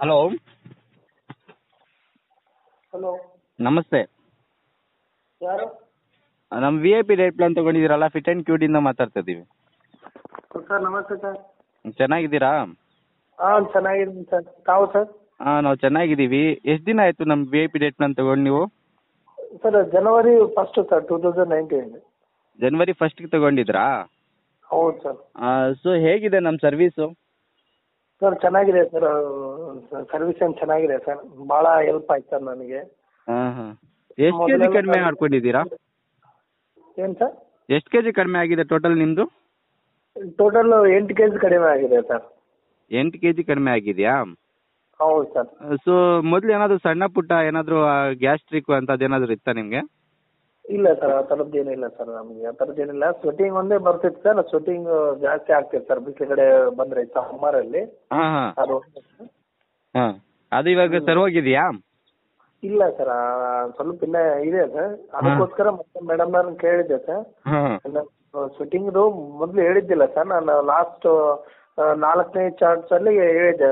Hello. Hello. ನಮಸ್ತೆ. ಯಾರು? ನಮ್ಮ V I P date plan ತೊಗೊಂಡಿದ್ದೀರಲ್ಲ fit and ಇಂದ ಮಾತಾಡ್ತಾ ಇದ್ದೀವಿ ಸರ್ ನಮಸ್ತೆ ಸರ್. ಚೆನ್ನಾಗಿದ್ದೀರಾ? ಹಾಂ ಚೆನ್ನಾಗಿದ್ದೀನಿ ಸರ್. ತಾವು ಸರ್? ಹಾಂ ನಾವು ಚೆನ್ನಾಗಿದ್ದೀವಿ. ಎಷ್ಟು ದಿನ ಆಯಿತು ನಮ್ಮ V I P diet plan ತಗೊಂಡು ನೀವು? Sir January first sir two thousand nineteen January ಫಸ್ಟ್ಗೆ ತೊಗೊಂಡಿದ್ರಾ? ಹೌದು ಸರ್. ಸೊ ಹೇಗಿದೆ ನಮ್ಮ ಸರ್ವೀಸು ಸರ್ ಚೆನ್ನಾಗಿದೆ ಸರ್ ಸರ್ವಿಸ್ ಏನು ಚೆನ್ನಾಗಿದೆ ಸರ್? ಭಾಳ ಹೆಲ್ಪ್ ಆಯ್ತು ಸರ್ ನನಗೆ. ಎಷ್ಟು ಕೆಜಿ ಕಡಿಮೆ ಮಾಡ್ಕೊಂಡಿದ್ದೀರಾ? ಏನು ಸರ್? ಎಷ್ಟು ಕೆಜಿ ಕಡಿಮೆ ಆಗಿದೆ ಟೋಟಲ್ ನಿಮ್ಮದು ಟೋಟಲ್ ಎಂಟು ಕೆಜಿ ಕಡಿಮೆ ಆಗಿದೆ ಸರ್. ಎಂಟು ಕೆಜಿ ಕಡಿಮೆ ಆಗಿದೆಯಾ? ಹೌದು ಸರ್. ಸೊ ಮೊದಲು ಏನಾದರೂ ಸಣ್ಣ ಪುಟ್ಟ ಏನಾದರೂ ಗ್ಯಾಸ್ಟ್ರಿಕ್ ಅಂತದ್ದು ಏನಾದ್ರೂ ಇತ್ತಾ ನಿಮಗೆ? ಇಲ್ಲ ಸರ್ ಆ ಥರದ್ದು ಏನಿಲ್ಲ ಸರ್ ನಮಗೆ. ಆ ಥರದ್ದು ಏನಿಲ್ಲ ಸ್ವೆಟಿಂಗ್ ಒಂದೇ ಬರ್ತಿತ್ತು ಸರ್. ಸ್ವೆಟಿಂಗ್ ಜಾಸ್ತಿ ಆಗ್ತಿತ್ತು ಸರ್. ಬಿಸಿಲು ಕಡೆ ಬಂದರೆ ಸಮ್ಮರಲ್ಲಿ ಹಾ ಹಾಂ. ಅದು ಹಾಂ. ಅದು ಇವಾಗ ಸರ್ ಹೋಗಿದೆಯಾ? ಇಲ್ಲ ಸರ್ ಸ್ವಲ್ಪ ಇನ್ನ ಇದೆ ಸರ್. ಅದಕ್ಕೋಸ್ಕರ ಮತ್ತೆ ಮೇಡಮ್ ನಾನು ಕೇಳಿದ್ದೆ ಸರ್. ಹಾಂ. ಮೊದ್ಲು ಮೊದಲು ಹೇಳಿದ್ದಿಲ್ಲ ಸರ್. ನಾನು ಲಾಸ್ಟ್ ನಾಲ್ಕನೇ ಚಾರ್ಟ್ಸ್ ಅಲ್ಲಿ ಹೇಳಿದ್ದೆ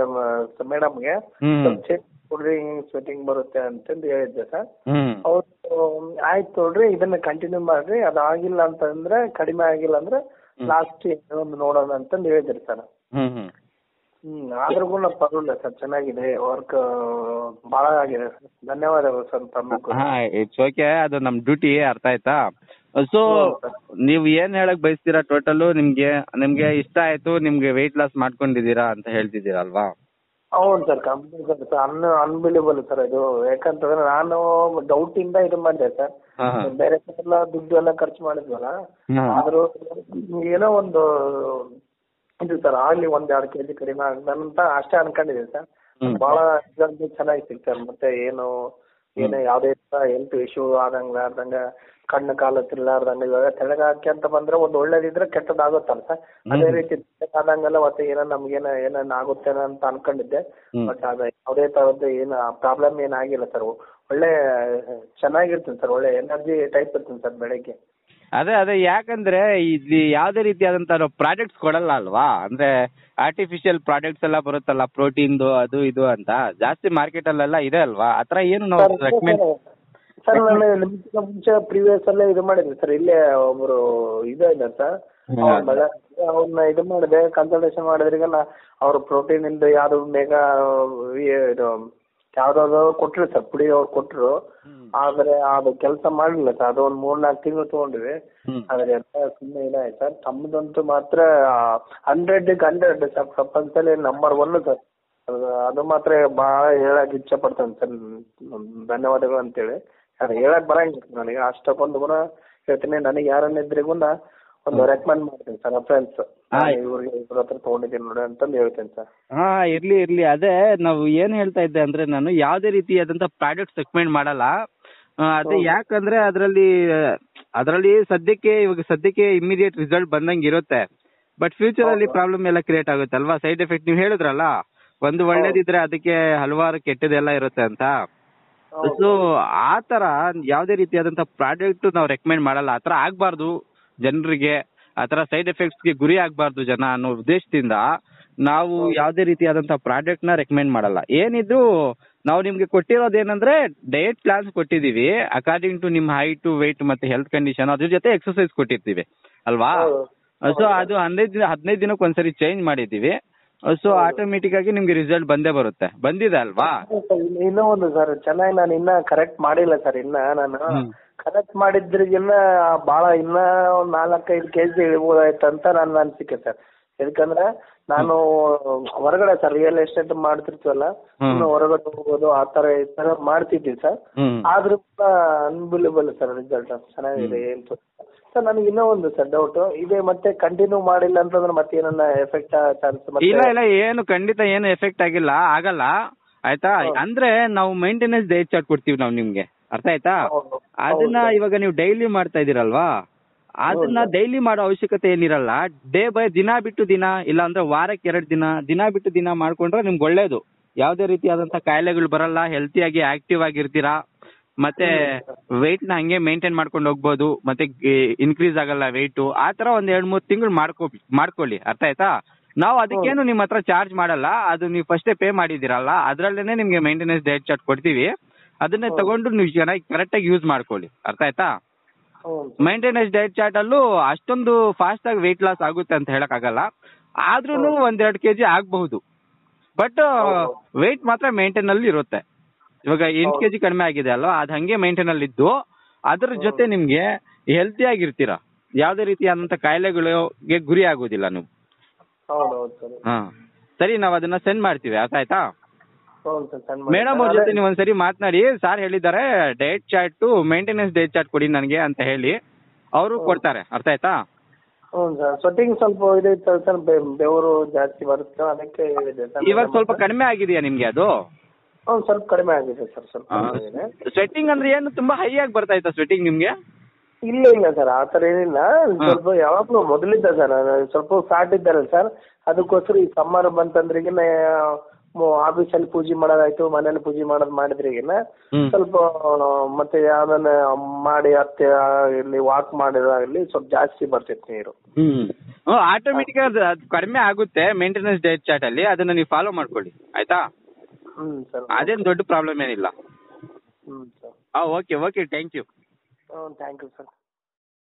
ಮೇಡಮ್ಗೆ ಹ್ಮ್. ಸ್ವಲ್ಪ ಚೆಕ್ ಕೊಡ್ರಿ ಶೂಟಿಂಗ್ ಬರುತ್ತೆ ಅಂತಂದು ಹೇಳಿದ್ದೆ ಸರ್. ಅವ್ರು ಆಯ್ತು ತೊಗೊಳ್ರಿ ಇದನ್ನ ಕಂಟಿನ್ಯೂ ಮಾಡ್ರಿ. ಅದಾಗಿಲ್ಲ ಅಂತಂದ್ರೆ ಕಡಿಮೆ ಆಗಿಲ್ಲ ಅಂದ್ರೆ ಲಾಸ್ಟ್ ಒಂದು ನೋಡೋಣ ಅಂತ ಹೇಳಿದ್ರಿ ಸರ್. ಹ್ಮ್ ಆದ್ರೂ ಪರವಾಗಿಲ್ಲ ಸರ್ ಚೆನ್ನಾಗಿದೆ ವರ್ಕ್ ಬಹಳ ಆಗಿದೆ ಸರ್. ಧನ್ಯವಾದಗಳು ಸರ್ ಪ್ರಮುಖ ಹಾಂ ಇಟ್ಸ್ ಓಕೆ ಅದು ನಮ್ ಡ್ಯೂಟಿ ಅರ್ಥ ಆಯ್ತಾ? ಸೊ ನೀವು ಏನ್ ಹೇಳಕ್ ಬಯಸ್ತೀರಾ ಟೋಟಲ್ ನಿಮ್ಗೆ ನಿಮ್ಗೆ ಇಷ್ಟ ಆಯ್ತು ನಿಮ್ಗೆ ವೆಯ್ಟ್ ಲಾಸ್ ಮಾಡ್ಕೊಂಡಿದೀರಾ ಅಂತ ಹೇಳ್ತಿದ್ದೀರಲ್ವಾ? ಹೌದು sir company sir un unbelievable sir ಇದು ಯಾಕಂತಂದ್ರೆ ನಾನು ಡೌಟ್ ಇಂದ ಇದು ಮಾಡಿದೆ ಸರ್. ಬೇರೆ ಕಡೆ ಎಲ್ಲ ದುಡ್ಡು ಎಲ್ಲ ಖರ್ಚು ಮಾಡಿದ್ವಲ್ಲ? ಆದ್ರೂ ಏನೋ ಒಂದು ಇದು ಸರ್ ಆಗ್ಲಿ ಒಂದ್ ಎರಡು ಕೆಜಿ ಕಡಿಮೆ ಅಂತ ಅಷ್ಟೇ ಅನ್ಕೊಂಡಿದೆ ಸರ್. ಬಹಳ ಚೆನ್ನಾಗಿತ್ತು ಸರ್ ಮತ್ತೆ ಏನು ಏನೋ ಯಾವುದೇ ಹೆಲ್ತ್ ಇಶ್ಯೂ ಆಗಂಗ್ಲಾರ್ದಂಗ ಕಣ್ಣು ಕಾಲು ತಿರ್ಲಾರ್ದಂಗ ಇವಾಗ ತೆಳಗ ಹಾಕಿ ಅಂತ ಬಂದ್ರೆ ಒಂದ್ ಒಳ್ಳೇದಿದ್ರೆ ಕೆಟ್ಟದಾಗುತ್ತಲ್ಲ ಸರ್. ಅದೇ ರೀತಿ ಆದಂಗೆಲ್ಲ ಮತ್ತೆ ಏನೋ ನಮ್ಗೇನೋ ಏನನ ಆಗುತ್ತೇನೋ ಅಂತ ಅನ್ಕೊಂಡಿದ್ದೆ. ಬಟ್ ಅದ ಯಾವುದೇ ತರದ್ದು ಏನು ಪ್ರಾಬ್ಲಮ್ ಏನಾಗಿಲ್ಲ ಸರ್ ಒಳ್ಳೆ ಚೆನ್ನಾಗಿರ್ತೀನಿ ಸರ್ ಒಳ್ಳೆ ಎನರ್ಜಿ ಟೈಪ್ ಇರ್ತೀನಿ ಸರ್ ಬೆಳಗ್ಗೆ. ಅದೇ ಅದೇ ಯಾಕಂದ್ರೆ ಇಲ್ಲಿ ಯಾವುದೇ ಆದಂತ ಪ್ರಾಡಕ್ಟ್ಸ್ ಕೊಡಲ್ಲ ಅಲ್ವಾ? ಅಂದ್ರೆ ಆರ್ಟಿಫಿಷಿಯಲ್ ಪ್ರಾಡಕ್ಟ್ಸ್ ಎಲ್ಲ ಬರುತ್ತಲ್ಲ ಪ್ರೋಟೀನ್ದು ಅದು ಇದು ಅಂತ. ಜಾಸ್ತಿ ಮಾರ್ಕೆಟ್ ಅಲ್ಲೆಲ್ಲ ಇದೆ ಅಲ್ವಾ? ಆತರ ಏನು ನಾವು ರೆಕಮೆಂಡ್ ಸರ್ ನಾನು ಮುಂಚೆ ಪ್ರೀವಿಯಸ್ ಅಲ್ಲೇ ಇದು ಮಾಡಿದ್ವಿ ಸರ್ ಇಲ್ಲೇ ಒಬ್ರು ಇದೆ ಇದೆ ಸರ್ ಅವ್ರನ್ನ ಇದು ಮಾಡಿದೆ ಕನ್ಸಲ್ಟೇಷನ್ ಮಾಡಿದ್ರಿಗೆಲ್ಲ ಅವ್ರು ಪ್ರೋಟೀನ್ ಇಂದ ಯಾವ್ದು ಬೇಗ ಇದು ಯಾವ್ದಾದ್ರು ಕೊಟ್ರು ಸರ್ ಪುಡಿ ಅವ್ರು ಕೊಟ್ರು. ಆದ್ರೆ ಅದು ಕೆಲಸ ಮಾಡ್ಲಿಲ್ಲ ಸರ್ ಅದು ಒಂದು ಮೂರ್ನಾಲ್ಕು ತಿಂಗಳು ತಗೊಂಡ್ವಿ. ಆದ್ರೆ ಎಲ್ಲ ಸುಮ್ಮನೆ ಇದಾಯ್ತು ಸರ್. ತಮ್ಮದಂತೂ ಮಾತ್ರ ಹಂಡ್ರೆಡ್ಗೆ ಹಂಡ್ರೆಡ್ ಸರ್ ಪ್ರಪಂಚದಲ್ಲಿ ನಂಬರ್ ಒನ್ ಸರ್. ಅದು ಮಾತ್ರ ಬಹಳ ಹೇಳಕ್ ಇಚ್ಛೆ ಪಡ್ತೇನೆ ಸರ್ ಧನ್ಯವಾದಗಳು ಅಂತೇಳಿ. ಅದು ಹೇಳಕ್ ಬರಂಗಿಲ್ಲ ನನಗೆ ಅಷ್ಟಕ್ಕೊಂದು ಗುಣ ಹೇಳ್ತೀನಿ. ನನಗೆ ಯಾರನ್ನ ಇದ್ರಿಗೂ ಒಂದು ರೆಕಮೆಂಡ್ ಮಾಡ್ತೀನಿ ಸರ್ ಫ್ರೆಂಡ್ಸ್ ಆಯ್ತು. ಇವ್ರಿಗೆ ಇವ್ರ ಹತ್ರ ತಗೊಂಡಿದ್ದೀನಿ ನೋಡಿ ಅಂತಂದು ಹೇಳ್ತೀನಿ ಸರ್. ಹಾ ಇರ್ಲಿ ಇರ್ಲಿ. ಅದೇ ನಾವು ಏನ್ ಹೇಳ್ತಾ ಇದ್ದೆ ಅಂದ್ರೆ ನಾನು ಯಾವುದೇ ರೀತಿಯಾದಂತ ಪ್ರಾಡಕ್ಟ್ ರೆಕಮೆಂಡ್ ಮಾಡಲ್ಲ. ಆ, ಅದೇ ಹೌದು. ಯಾಕಂದ್ರೆ ಅದರಲ್ಲಿ ಅದರಲ್ಲಿ ಸದ್ಯಕ್ಕೆ ಇವಾಗ ಸದ್ಯಕ್ಕೆ ಇಮಿಡಿಯೇಟ್ ರಿಸಲ್ಟ್ ಬಂದಂಗೆ ಇರುತ್ತೆ. ಬಟ್ ಫ್ಯೂಚರ್ ಅಲ್ಲಿ ಹೌದು. ಪ್ರಾಬ್ಲಮ್ ಎಲ್ಲ ಕ್ರಿಯೇಟ್ ಆಗುತ್ತೆ ಅಲ್ವಾ? ಸೈಡ್ ಎಫೆಕ್ಟ್ ನೀವು ಹೇಳಿದ್ರಲ್ಲ? ಒಂದು ಒಳ್ಳೇದಿದ್ರೆ ಅದಕ್ಕೆ ಹಲವಾರು ಕೆಟ್ಟದೆಲ್ಲ ಇರುತ್ತೆ ಅಂತ. ಸೊ ಆ ತರ ಯಾವುದೇ ರೀತಿಯಾದಂತ ಪ್ರಾಡಕ್ಟ್ ನಾವು ರೆಕಮೆಂಡ್ ಮಾಡಲ್ಲ. ಆ ತರ ಆಗ್ಬಾರ್ದು. ಜನರಿಗೆ ಆ ತರ ಸೈಡ್ ಎಫೆಕ್ಟ್ಸ್ಗೆ ಗುರಿ ಆಗ್ಬಾರ್ದು ಜನ ಅನ್ನೋ ಉದ್ದೇಶದಿಂದ ನಾವು ಯಾವುದೇ ರೀತಿಯಾದಂತಹ ಪ್ರಾಡಕ್ಟ್ನ ರೆಕಮೆಂಡ್ ಮಾಡಲ್ಲ. ಏನಿದ್ರು ನಾವು ನಿಮ್ಗೆ ಕೊಟ್ಟಿರೋದೇನಂದ್ರೆ ಡಯಟ್ ಪ್ಲಾನ್ಸ್ ಕೊಟ್ಟಿದೀವಿ ಅಕಾರ್ಡಿಂಗ್ ಟು ನಿಮ್ ಹೈಟ್ weight ಮತ್ತೆ ಹೆಲ್ತ್ ಕಂಡೀಷನ್ ಅದ್ರ ಜೊತೆ ಎಕ್ಸರ್ಸೈಸ್ ಕೊಟ್ಟಿರ್ತೀವಿ. ಅಲ್ವಾ. ಸೊ ಅದು ಹದಿನೈದು ದಿನ ಹದಿನೈದು ದಿನಕ್ಕೆ ಒಂದ್ಸರಿ ಚೇಂಜ್ ಮಾಡಿದೀವಿ ಸೊ ಆಟೋಮೆಟಿಕ್ ಆಗಿ ನಿಮ್ಗೆ ರಿಸಲ್ಟ್ ಬಂದೇ ಬರುತ್ತೆ. ಬಂದಿದೆ ಅಲ್ವಾ? ಇನ್ನು- ಇನ್ನೂ ಒಂದು ಸರ್ ಚೆನ್ನಾಗಿ ನಾನು ಇನ್ನ ಕರೆಕ್ಟ್ ಮಾಡಿಲ್ಲ ಸರ್ ಇನ್ನ ನಾನು. ಹ್ಮ್. ಕರೆಕ್ಟ್ ಮಾಡಿದ್ರಿಗಿನ್ನ ಭಾಳ ಇನ್ನ ಒಂದು ನಾಲ್ಕೈದು ಕೆ ಜಿ ಇಳ್ಬೋದಾಯ್ತು ಅಂತ ನನ್ನ ಅನಿಸಿಕೆ ಸರ್. ಯಾಕಂದ್ರೆ ನಾನು ಹೊರಗಡೆ ಸರ್ ರಿಯಲ್ ಎಸ್ಟೇಟ್ ಮಾಡ್ತಿರ್ತೀವಲ್ಲ. ಇನ್ನು ಹೊರಗಡೆ ಹೋಗೋದು ಆ ತರ ಈ ತರ ಮಾಡ್ತಿದ್ವಿ ಸರ್. ಆದ್ರೂ ಅನ್ಬಿಲಿಬಲ್ ಸರ್ ರಿಸಲ್ಟ್ ಚೆನ್ನಾಗಿದೆ ಏನ್ ಸರ್ ನನಗೆ ಇನ್ನೂ ಒಂದು ಸರ್ ಡೌಟ್ ಇದೇ ಮತ್ತೆ ಕಂಟಿನ್ಯೂ ಮಾಡಿಲ್ಲ ಅಂತಂದ್ರೆ ಮತ್ತೆ ಏನನ್ನ ಎಫೆಕ್ಟ್ ಚಾನ್ಸ್ ಇಲ್ಲ ಇಲ್ಲ ಏನು ಖಂಡಿತ ಏನು ಎಫೆಕ್ಟ್ ಆಗಿಲ್ಲ ಆಗಲ್ಲ. ಆಯ್ತಾ? ಅಂದ್ರೆ ನಾವು ಮೇಂಟೆನೆನ್ಸ್ ಡೇ ಚಾರ್ಟ್ ಕೊಡ್ತೀವಿ ನಾವು ನಿಮ್ಗೆ. ಅರ್ಥ ಆಯ್ತಾ? ಅದನ್ನ ಇವಾಗ ನೀವು ಡೈಲಿ ಮಾಡ್ತಾ ಇದೀರಲ್ವಾ ಅದನ್ನ ಡೈಲಿ ಮಾಡೋ ಅವಶ್ಯಕತೆ ಏನಿರಲ್ಲ ಡೇ ಬೈ ದಿನ ಬಿಟ್ಟು ದಿನ ಇಲ್ಲ ಅಂದ್ರೆ ವಾರಕ್ಕೆ ಎರಡು ದಿನ ದಿನ ಬಿಟ್ಟು ದಿನ ಮಾಡ್ಕೊಂಡ್ರೆ ನಿಮ್ಗೆ ಒಳ್ಳೇದು. ಯಾವುದೇ ರೀತಿಯಾದಂತ ಕಾಯಿಲೆಗಳು ಬರಲ್ಲ ಹೆಲ್ತಿಯಾಗಿ ಆಕ್ಟಿವ್ ಆಗಿರ್ತೀರಾ ಮತ್ತೆ weight ನ ಹಂಗೆ ಮೇಂಟೈನ್ ಮಾಡ್ಕೊಂಡು ಹೋಗ್ಬೋದು ಮತ್ತೆ ಇನ್ಕ್ರೀಸ್ ಆಗಲ್ಲ weight. ಆ ತರ ಒಂದ್ ಎರಡ್ ಮೂರ್ ತಿಂಗಳು ಮಾಡ್ಕೋ ಮಾಡ್ಕೊಳ್ಳಿ ಅರ್ಥ ಆಯ್ತಾ? ನಾವು ಅದಕ್ಕೇನು ನಿಮ್ಮ ಹತ್ರ ಚಾರ್ಜ್ ಮಾಡಲ್ಲ ಅದು ನೀವು ಫಸ್ಟೇ ಪೇ ಮಾಡಿದಿರಲ್ಲ ಅದ್ರಲ್ಲೇನೆ ನಿಮ್ಗೆ ಮೇಂಟೆನೆನ್ಸ್ ಡೇಟ್ ಚಾರ್ಟ್ ಕೊಡ್ತೀವಿ. ಅದನ್ನೇ ತಗೊಂಡು ನೀವು ಚೆನ್ನಾಗಿ ಕರೆಕ್ಟಾಗಿ ಯೂಸ್ ಮಾಡ್ಕೊಳ್ಳಿ. ಅರ್ಥ ಆಯ್ತಾ? ಮೈಂಟೈನೆನ್ಸ್ ಡಯಟ್ ಚಾರ್ಟ್ ಅಲ್ಲೂ ಅಷ್ಟೊಂದು ಫಾಸ್ಟ್ ಆಗಿ ವೆಯ್ಟ್ ಲಾಸ್ ಆಗುತ್ತೆ ಅಂತ ಹೇಳಕ್ ಆಗಲ್ಲ. ಆದ್ರೂ ಒಂದೆರಡು ಕೆಜಿ ಆಗಬಹುದು. ಬಟ್. ವೆಯ್ಟ್ ಮಾತ್ರ ಮೇಂಟೈನ್ ಅಲ್ಲಿ ಇರುತ್ತೆ. ಇವಾಗ ಎಂಟು. ಕೆಜಿ ಕಡಿಮೆ ಆಗಿದೆ ಅಲ್ವಾ? ಅದ್ ಹಂಗೆ ಮೇಂಟೈನ್ ಅಲ್ಲಿ ಇದ್ದು ಅದ್ರ ಜೊತೆ ನಿಮ್ಗೆ ಹೆಲ್ತಿ ಆಗಿರ್ತೀರಾ? ಯಾವ್ದೇ ರೀತಿಯಾದಂತ ಕಾಯಿಲೆಗಳಿಗೆ ಗುರಿ ಆಗೋದಿಲ್ಲ ನೀವು. ಹಾ. ಸರಿ ನಾವ್ ಅದನ್ನ ಸೆಂಡ್ ಮಾಡ್ತೀವಿ. ಅರ್ಥ ಆಯ್ತಾ? ಮೇಡಮ್ ಅವ್ರ ಜೊತೆ ನೀವು ಒಂದ್ಸರಿ ಮಾತನಾಡಿ. ಸರ್ ಹೇಳಿದ್ದಾರೆ diet chart maintenance diet chart ಕೊಡಿ ನನಗೆ ಅಂತ ಹೇಳಿ. ಅವರು ಕೊಡ್ತಾರೆ ಅರ್ಥ ಆಯ್ತಾ? ಹ್ಞೂ ಸರ್. ಸೊಟ್ಟಿಂಗ್ ಸ್ವಲ್ಪ ಸರ್ ಬೆ- ಬೆವರು ಜಾಸ್ತಿ ಬರುತ್ತೆ ಅದಕ್ಕೆ ಹೇಳಿದೆ ಸರ್. ಇವಾಗ ಸ್ವಲ್ಪ ಕಡಿಮೆ ಆಗಿದೆಯಾ ನಿಮ್ಗೆ ಅದು? ಹ್ಞೂ ಸ್ವಲ್ಪ ಕಡಿಮೆ ಆಗಿದೆ ಸರ್ ಸ್ವಲ್ಪ ಆಗಿದೆ. ಸ್ವೆಟ್ಟಿಂಗ್ ಅಂದ್ರೆ ಏನು? ತುಂಬಾ ಹೈ ಆಗಿ ಬರ್ತಾ ಇತ್ತಾ ಸ್ವೆಟ್ಟಿಂಗ್ ನಿಮ್ಗೆ? ಇಲ್ಲ ಇಲ್ಲ ಸರ್ ಆ ಥರ ಏನಿಲ್ಲ. ಸ್ವಲ್ಪ ಯಾವಾಗಲೂ ಮೊದಲಿದ್ದ ಸರ್ ಸ್ವಲ್ಪ ಫ್ಯಾಟ್ ಇದ್ದಾರಲ್ಲ ಸರ್. ಅದಕ್ಕೋಸ್ಕರ ಈ ಸಮ್ಮರ್ ಬಂತಂದ್ರಿಗಿನ ಆಫೀಸಲ್ಲಿ ಪೂಜೆ ಮಾಡೋದಾಯ್ತು ಮನೇಲಿ ಪೂಜೆ ಮಾಡೋದ್ ಮಾಡಿದ್ರಿಗಿನ ಈಗಿನ ಸ್ವಲ್ಪ ಮತ್ತೆ ಯಾವ್ದನ್ನ ಮಾಡಿ ಹತ್ತಿ ಇಲ್ಲಿ ವಾಕ್ ಮಾಡಿದಾಗಲಿ ಸ್ವಲ್ಪ ಜಾಸ್ತಿ ಬರ್ತೈತೆ ನೀರು. ಹ್ಮ್ ಆಟೋಮೆಟಿಕ್ ಅದು ಕಡಿಮೆ ಆಗುತ್ತೆ ಮೇಂಟೆನೆನ್ಸ್ ಡೇಟ್ ಚಾರ್ಟ್ ಅಲ್ಲಿ ಅದನ್ನ ನೀವು ಫಾಲೋ ಮಾಡ್ಕೊಳ್ಳಿ ಆಯ್ತಾ? Hmm sir. ಅದೇನ್ ದೊಡ್ಡ ಪ್ರಾಬ್ಲಮ್ ಏನಿಲ್ಲ. ಹ್ಮ್ sir. Okay okay thank you thank you sir